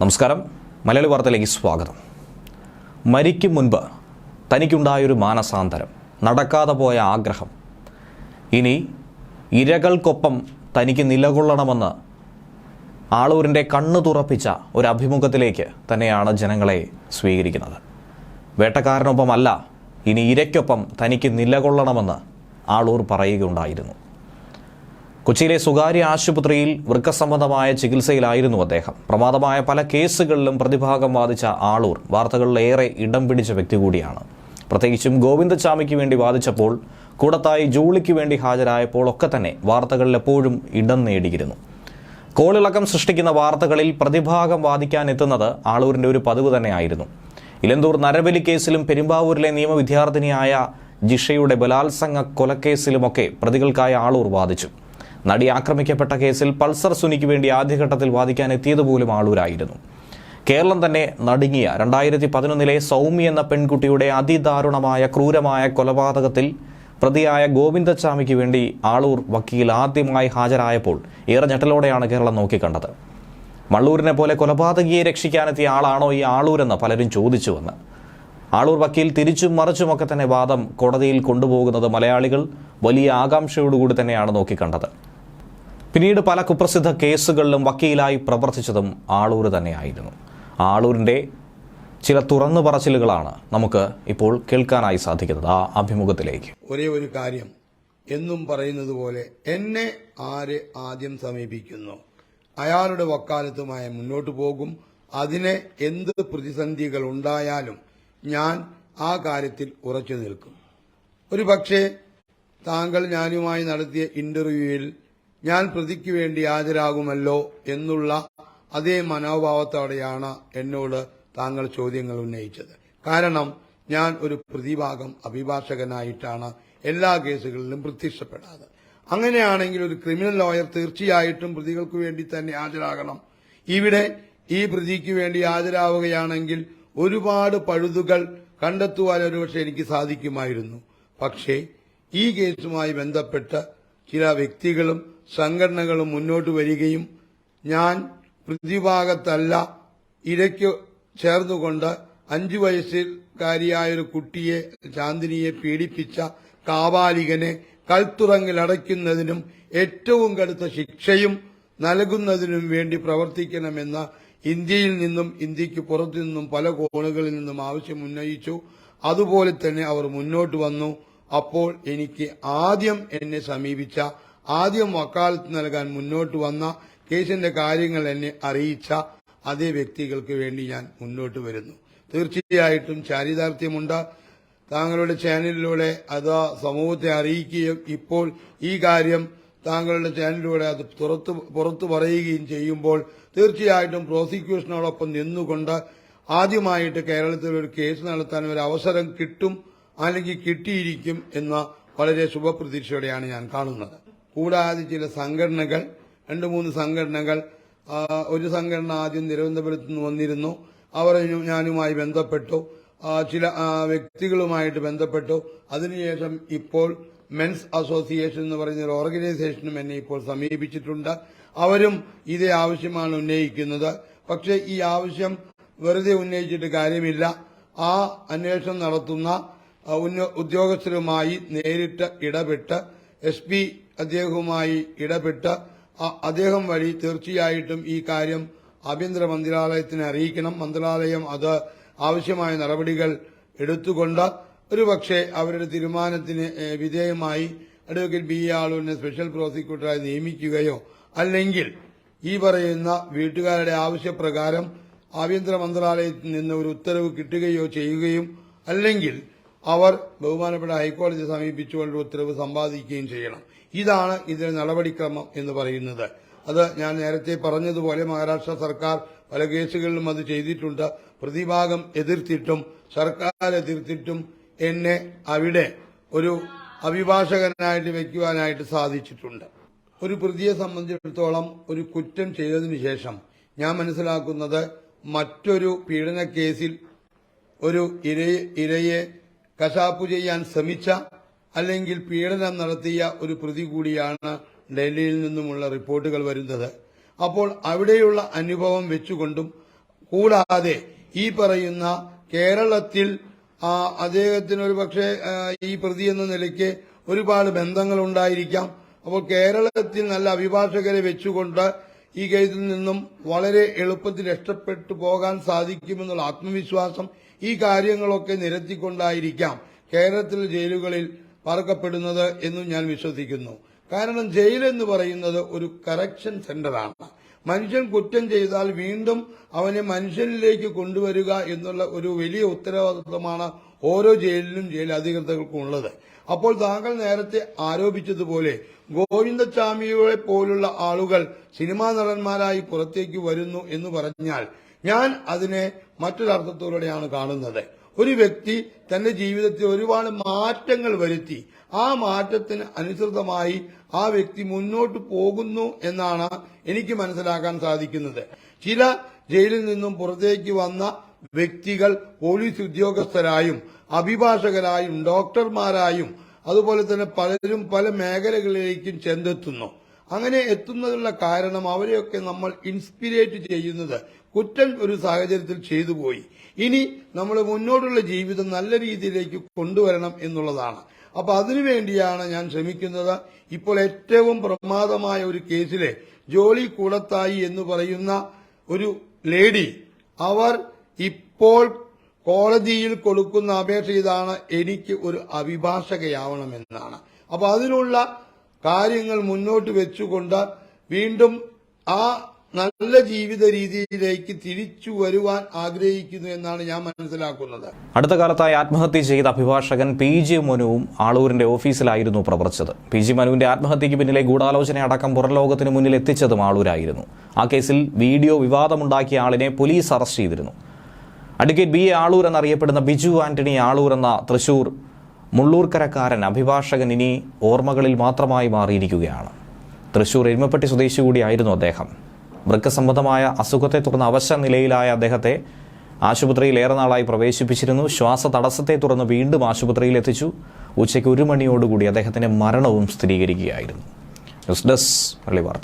നമസ്കാരം. മലയാളി വാർത്തയിലേക്ക് സ്വാഗതം. മരിക്കും മുൻപ് തനിക്കുണ്ടായൊരു മാനസാന്തരം നടക്കാതെ പോയ ആഗ്രഹം. ഇനി ഇരകൾക്കൊപ്പം തനിക്ക് നിലകൊള്ളണമെന്ന് ആളൂരിന്റെ കണ്ണു തുറപ്പിച്ച ഒരു അഭിമുഖത്തിലേക്ക് തന്നെയാണ് ജനങ്ങളെ സ്വീകരിക്കുന്നത്. വേട്ടക്കാരനൊപ്പമല്ല ഇനി ഇരയ്ക്കൊപ്പം തനിക്ക് നിലകൊള്ളണമെന്ന് ആളൂർ പറയുകയുണ്ടായിരുന്നു. കൊച്ചിയിലെ സ്വകാര്യ ആശുപത്രിയിൽ വൃക്കസംബന്ധമായ ചികിത്സയിലായിരുന്നു അദ്ദേഹം. പ്രമാദമായ പല കേസുകളിലും പ്രതിഭാഗം വാദിച്ച ആളൂർ വാർത്തകളിൽ ഏറെ ഇടം പിടിച്ച വ്യക്തി കൂടിയാണ്. പ്രത്യേകിച്ചും ഗോവിന്ദചാമിക്ക് വേണ്ടി വാദിച്ചപ്പോൾ കൂടത്തായി ജൂളിക്ക് വേണ്ടി ഹാജരായപ്പോൾ ഒക്കെ തന്നെ വാർത്തകളിൽ എപ്പോഴും ഇടം നേടിയിരുന്നു. കോളിളക്കം സൃഷ്ടിക്കുന്ന വാർത്തകളിൽ പ്രതിഭാഗം വാദിക്കാൻ എത്തുന്നത് ആളൂരിന്റെ ഒരു പതിവ് തന്നെയായിരുന്നു. ഇലന്തൂർ നരബലി കേസിലും പെരുമ്പാവൂരിലെ നിയമവിദ്യാർത്ഥിനിയായ ജിഷയുടെ ബലാത്സംഗ കൊലക്കേസിലുമൊക്കെ പ്രതികൾക്കായി ആളൂർ വാദിച്ചു. നടി ആക്രമിക്കപ്പെട്ട കേസിൽ പൾസർ സുനിക്ക് വേണ്ടി ആദ്യഘട്ടത്തിൽ വാദിക്കാൻ എത്തിയതുപോലും ആളൂരായിരുന്നു. കേരളം തന്നെ നടുങ്ങിയ രണ്ടായിരത്തി പതിനൊന്നിലെ സൗമി എന്ന പെൺകുട്ടിയുടെ അതിദാരുണമായ ക്രൂരമായ കൊലപാതകത്തിൽ പ്രതിയായ ഗോവിന്ദസ്വാമിക്ക് വേണ്ടി ആളൂർ വക്കീൽ ആദ്യമായി ഹാജരായപ്പോൾ ഏറെ ഞെട്ടലോടെയാണ് കേരളം നോക്കിക്കണ്ടത്. മള്ളൂരിനെ പോലെ കൊലപാതകിയെ രക്ഷിക്കാനെത്തിയ ആളാണോ ഈ ആളൂരെന്ന് പലരും ചോദിച്ചു വന്ന് ആളൂർ വക്കീൽ തിരിച്ചും മറിച്ചുമൊക്കെ തന്നെ വാദം കോടതിയിൽ കൊണ്ടുപോകുന്നത് മലയാളികൾ വലിയ ആകാംക്ഷയോടുകൂടി തന്നെയാണ് നോക്കിക്കണ്ടത്. പിന്നീട് പല കുപ്രസിദ്ധ കേസുകളിലും വക്കീലായി പ്രവർത്തിച്ചതും ആളൂർ തന്നെയായിരുന്നു. ആളൂരിന്റെ ചില തുറന്നു പറച്ചിലുകളാണ് നമുക്ക് ഇപ്പോൾ കേൾക്കാനായി സാധിക്കുന്നത്. ആ അഭിമുഖത്തിലേക്ക്. ഒരേ ഒരു കാര്യം. എന്നും പറയുന്നത് പോലെ എന്നെ ആര് ആദ്യം സമീപിക്കുന്നു? അയാളുടെ വക്കാലത്തുമായി മുന്നോട്ട് പോകും. അതിനെ എന്ത് പ്രതിസന്ധികൾ ഉണ്ടായാലും ഞാൻ ആ കാര്യത്തിൽ ഉറച്ചു നിൽക്കും. ഒരു പക്ഷേ താങ്കൾ ഞാനുമായി നടത്തിയ ഇന്റർവ്യൂവിൽ ഞാൻ പ്രതിക്ക് വേണ്ടി ഹാജരാകുമല്ലോ എന്നുള്ള അതേ മനോഭാവത്തോടെയാണ് എന്നോട് താങ്കൾ ചോദ്യങ്ങൾ ഉന്നയിച്ചത്. കാരണം ഞാൻ ഒരു പ്രതിഭാഗം അഭിഭാഷകനായിട്ടാണ് എല്ലാ കേസുകളിലും പ്രത്യക്ഷപ്പെടാതെ. അങ്ങനെയാണെങ്കിൽ ഒരു ക്രിമിനൽ ലോയർ തീർച്ചയായിട്ടും പ്രതികൾക്ക് വേണ്ടി തന്നെ ഹാജരാകണം. ഇവിടെ ഈ പ്രതിക്ക് വേണ്ടി ഹാജരാവുകയാണെങ്കിൽ ഒരുപാട് പഴുതുകൾ കണ്ടെത്തുവാൻ ഒരുപക്ഷെ എനിക്ക് സാധിക്കുമായിരുന്നു. പക്ഷേ ഈ കേസുമായി ബന്ധപ്പെട്ട് ചില വ്യക്തികളും സംഘടനകളും മുന്നോട്ട് വരികയും ഞാൻ പ്രതിഭാഗത്തല്ല ഇരയ്ക്ക് ചേർന്നുകൊണ്ട് അഞ്ചു വയസ്സുകാരിയായ ഒരു കുട്ടിയെ ചാന്ദിനിയെ പീഡിപ്പിച്ച കാവാലികനെ കൽത്തുറങ്ങിൽ അടയ്ക്കുന്നതിനും ഏറ്റവും കടുത്ത ശിക്ഷയും നൽകുന്നതിനും വേണ്ടി പ്രവർത്തിക്കണമെന്ന ഇന്ത്യയിൽ നിന്നും ഇന്ത്യയ്ക്ക് പുറത്തു നിന്നും പല കോണുകളിൽ നിന്നും ആവശ്യം ഉന്നയിച്ചു. അതുപോലെ തന്നെ അവർ മുന്നോട്ട് വന്നു. അപ്പോൾ എനിക്ക് ആദ്യം എന്നെ സമീപിച്ച ആദ്യം വക്കാലത്ത് നൽകാൻ മുന്നോട്ട് വന്ന കേസിന്റെ കാര്യങ്ങൾ എന്നെ അറിയിച്ച അതേ വ്യക്തികൾക്ക് വേണ്ടി ഞാൻ മുന്നോട്ട് വരുന്നു. തീർച്ചയായിട്ടും ചാരിതാർത്ഥ്യമുണ്ട്. താങ്കളുടെ ചാനലിലൂടെ അത് സമൂഹത്തെ അറിയിക്കുകയും ഇപ്പോൾ ഈ കാര്യം താങ്കളുടെ ചാനലിലൂടെ അത് പുറത്ത് പുറത്തു പറയുകയും ചെയ്യുമ്പോൾ തീർച്ചയായിട്ടും പ്രോസിക്യൂഷനോടൊപ്പം നിന്നുകൊണ്ട് ആദ്യമായിട്ട് കേരളത്തിൽ ഒരു കേസ് നടത്താൻ ഒരു അവസരം കിട്ടും. അല്ലെങ്കിൽ കിട്ടിയിരിക്കും എന്ന വളരെ ശുഭപ്രതീക്ഷയോടെയാണ് ഞാൻ കാണുന്നത്. കൂടാതെ ചില സംഘടനകൾ രണ്ട് മൂന്ന് സംഘടനകൾ ഒരു സംഘടന ആദ്യം തിരുവനന്തപുരത്ത് നിന്ന് വന്നിരുന്നു. അവർ ഞാനുമായി ബന്ധപ്പെട്ടു. ചില വ്യക്തികളുമായിട്ട് ബന്ധപ്പെട്ടു. അതിനുശേഷം ഇപ്പോൾ മെൻസ് അസോസിയേഷൻ എന്ന് പറയുന്ന ഒരു ഓർഗനൈസേഷനും എന്നെ ഇപ്പോൾ സമീപിച്ചിട്ടുണ്ട്. അവരും ഇതേ ആവശ്യമാണ് ഉന്നയിക്കുന്നത്. പക്ഷേ ഈ ആവശ്യം വെറുതെ ഉന്നയിച്ചിട്ട് കാര്യമില്ല. ആ അന്വേഷണം നടത്തുന്ന ഉദ്യോഗസ്ഥരുമായി നേരിട്ട് ഇടപെട്ട് എസ് പി അദ്ദേഹവുമായി ഇടപെട്ട് അദ്ദേഹം വഴി തീർച്ചയായിട്ടും ഈ കാര്യം ആഭ്യന്തര മന്ത്രാലയത്തിന് അറിയിക്കണം. മന്ത്രാലയം അത് ആവശ്യമായ നടപടികൾ എടുത്തുകൊണ്ട് ഒരുപക്ഷെ അവരുടെ തീരുമാനത്തിന് വിധേയമായി അഡ്വക്കേറ്റ് ബി ആളൂരിനെ സ്പെഷ്യൽ പ്രോസിക്യൂട്ടറായി നിയമിക്കുകയോ അല്ലെങ്കിൽ ഈ പറയുന്ന വീട്ടുകാരുടെ ആവശ്യപ്രകാരം ആഭ്യന്തര മന്ത്രാലയത്തിൽ നിന്ന് ഒരു ഉത്തരവ് കിട്ടുകയോ ചെയ്യുകയും അല്ലെങ്കിൽ അവർ ബഹുമാനപ്പെട്ട ഹൈക്കോടതിയെ സമീപിച്ചുകൊണ്ട് ഉത്തരവ് സമ്പാദിക്കുകയും ചെയ്യണം. ഇതാണ് ഇതിന് നടപടിക്രമം എന്ന് പറയുന്നത്. അത് ഞാൻ നേരത്തെ പറഞ്ഞതുപോലെ മഹാരാഷ്ട്ര സർക്കാർ പല കേസുകളിലും അത് ചെയ്തിട്ടുണ്ട്. പ്രതിഭാഗം എതിർത്തിട്ടും സർക്കാർ എതിർത്തിട്ടും എന്നെ അവിടെ ഒരു അഭിഭാഷകനായിട്ട് വയ്ക്കുവാനായിട്ട് സാധിച്ചിട്ടുണ്ട്. ഒരു പ്രതിയെ സംബന്ധിച്ചിടത്തോളം ഒരു കുറ്റം ചെയ്തതിനു ശേഷം ഞാൻ മനസ്സിലാക്കുന്നത് മറ്റൊരു പീഡന കേസിൽ ഒരു ഇരയെ ഇരയെ കശാപ്പു ചെയ്യാൻ ശ്രമിച്ച അല്ലെങ്കിൽ പീഡനം നടത്തിയ ഒരു പ്രതി കൂടിയാണ് ഡൽഹിയിൽ നിന്നുമുള്ള റിപ്പോർട്ടുകൾ വരുന്നത്. അപ്പോൾ അവിടെയുള്ള അനുഭവം വെച്ചുകൊണ്ടും കൂടാതെ ഈ പറയുന്ന കേരളത്തിൽ അദ്ദേഹത്തിന് ഒരു പക്ഷേ ഈ പ്രതി എന്ന നിലയ്ക്ക് ഒരുപാട് ബന്ധങ്ങൾ ഉണ്ടായിരിക്കാം അപ്പോൾ കേരളത്തിൽ നല്ല അഭിഭാഷകരെ വെച്ചുകൊണ്ട് ഈ കേസിൽ നിന്നും വളരെ എളുപ്പത്തിൽ രക്ഷപ്പെട്ടു പോകാൻ സാധിക്കുമെന്നുള്ള ആത്മവിശ്വാസം ഈ കാര്യങ്ങളൊക്കെ നിരത്തിക്കൊണ്ടായിരിക്കാം കേരളത്തിലെ ജയിലുകളിൽ പറക്കപ്പെടുന്നത് എന്നും ഞാൻ വിശ്വസിക്കുന്നു. കാരണം ജയിലെന്ന് പറയുന്നത് ഒരു കറക്ഷൻ സെന്ററാണ് മനുഷ്യൻ കുറ്റം ചെയ്താൽ വീണ്ടും അവനെ മനുഷ്യനിലേക്ക് കൊണ്ടുവരിക എന്നുള്ള ഒരു വലിയ ഉത്തരവാദിത്വമാണ് ഓരോ ജയിലിലും ജയിൽ അധികൃതർക്കും ഉള്ളത്. അപ്പോൾ താങ്കൾ നേരത്തെ ആരോപിച്ചതുപോലെ ഗോവിന്ദസ്വാമിയെ പോലുള്ള ആളുകൾ സിനിമാ നടന്മാരായി പുറത്തേക്ക് വരുന്നു എന്ന് പറഞ്ഞാൽ ഞാൻ അതിനെ മറ്റൊരർത്ഥത്തോടെയാണ് കാണുന്നത്. ഒരു വ്യക്തി തന്റെ ജീവിതത്തിൽ ഒരുപാട് മാറ്റങ്ങൾ വരുത്തി ആ മാറ്റത്തിന് അനുസൃതമായി ആ വ്യക്തി മുന്നോട്ട് പോകുന്നു എന്നാണ് എനിക്ക് മനസ്സിലാക്കാൻ സാധിക്കുന്നത്. ചില ജയിലിൽ നിന്നും പുറത്തേക്ക് വന്ന വ്യക്തികൾ പോലീസ് ഉദ്യോഗസ്ഥരായും അഭിഭാഷകരായും ഡോക്ടർമാരായും അതുപോലെ തന്നെ പലരും പല മേഖലകളിലേക്കും ചെന്നെത്തുന്നു. അങ്ങനെ എത്തുന്നതിനുള്ള കാരണം അവരെയൊക്കെ നമ്മൾ ഇൻസ്പിരേറ്റ് ചെയ്യുന്നത് കുറ്റം ഒരു സാഹചര്യത്തിൽ ചെയ്തു പോയി. ഇനി നമ്മൾ മുന്നോട്ടുള്ള ജീവിതം നല്ല രീതിയിലേക്ക് കൊണ്ടുവരണം എന്നുള്ളതാണ്. അപ്പൊ അതിനുവേണ്ടിയാണ് ഞാൻ ശ്രമിക്കുന്നത്. ഇപ്പോൾ ഏറ്റവും പ്രമാദമായ ഒരു കേസിലെ ജോളി കൂടത്തായി എന്ന് പറയുന്ന ഒരു ലേഡി അവർ ഇപ്പോൾ കോടതിയിൽ കൊടുക്കുന്ന അപേക്ഷ ഇതാണ് എനിക്ക് ഒരു അഭിഭാഷകയാവണമെന്നാണ്. അപ്പൊ അതിനുള്ള കാര്യങ്ങൾ മുന്നോട്ട് വെച്ചുകൊണ്ട് വീണ്ടും ആ നല്ല ജീവിത രീതിയിലേക്ക് തിരിച്ചു വരുവാൻ ആഗ്രഹിക്കുന്നു എന്നാണ് ഞാൻ മനസ്സിലാക്കുന്നത്. അടുത്ത കാലത്തായി ആത്മഹത്യ ചെയ്ത അഭിഭാഷകൻ പി ജി മനുവും ആളൂരിന്റെ ഓഫീസിലായിരുന്നു പ്രവർത്തിച്ചത്. പി ജി മനുവിന്റെ ആത്മഹത്യക്ക് പിന്നിലെ ഗൂഢാലോചന അടക്കം പുറംലോകത്തിന് മുന്നിൽ എത്തിച്ചതും ആളൂരായിരുന്നു. ആ കേസിൽ വീഡിയോ വിവാദമുണ്ടാക്കിയ ആളിനെ പോലീസ് അറസ്റ്റ് ചെയ്തിരുന്നു. അഡ്വക്കേറ്റ് ബി എ ആളൂർ എന്നറിയപ്പെടുന്ന ബിജു ആന്റണി ആളൂർ എന്ന തൃശൂർ മുള്ളൂർക്കരക്കാരൻ അഭിഭാഷകൻ ഇനി ഓർമ്മകളിൽ മാത്രമായി മാറിയിരിക്കുകയാണ്. തൃശൂർ എരുമപ്പെട്ടി സ്വദേശി കൂടിയായിരുന്നു അദ്ദേഹം. വൃക്ക സംബന്ധമായ അസുഖത്തെ തുടർന്ന് അവശ നിലയിലായ അദ്ദേഹത്തെ ആശുപത്രിയിൽ ഏറെ നാളായി പ്രവേശിപ്പിച്ചിരുന്നു. ശ്വാസ തടസ്സത്തെ തുടർന്ന് വീണ്ടും ആശുപത്രിയിൽ എത്തിച്ചു. ഉച്ചയ്ക്ക് ഒരു മണിയോടുകൂടി അദ്ദേഹത്തിന്റെ മരണവും സ്ഥിരീകരിക്കുകയായിരുന്നു. ന്യൂസ് ഡെസ്ക് പള്ളി വാർത്ത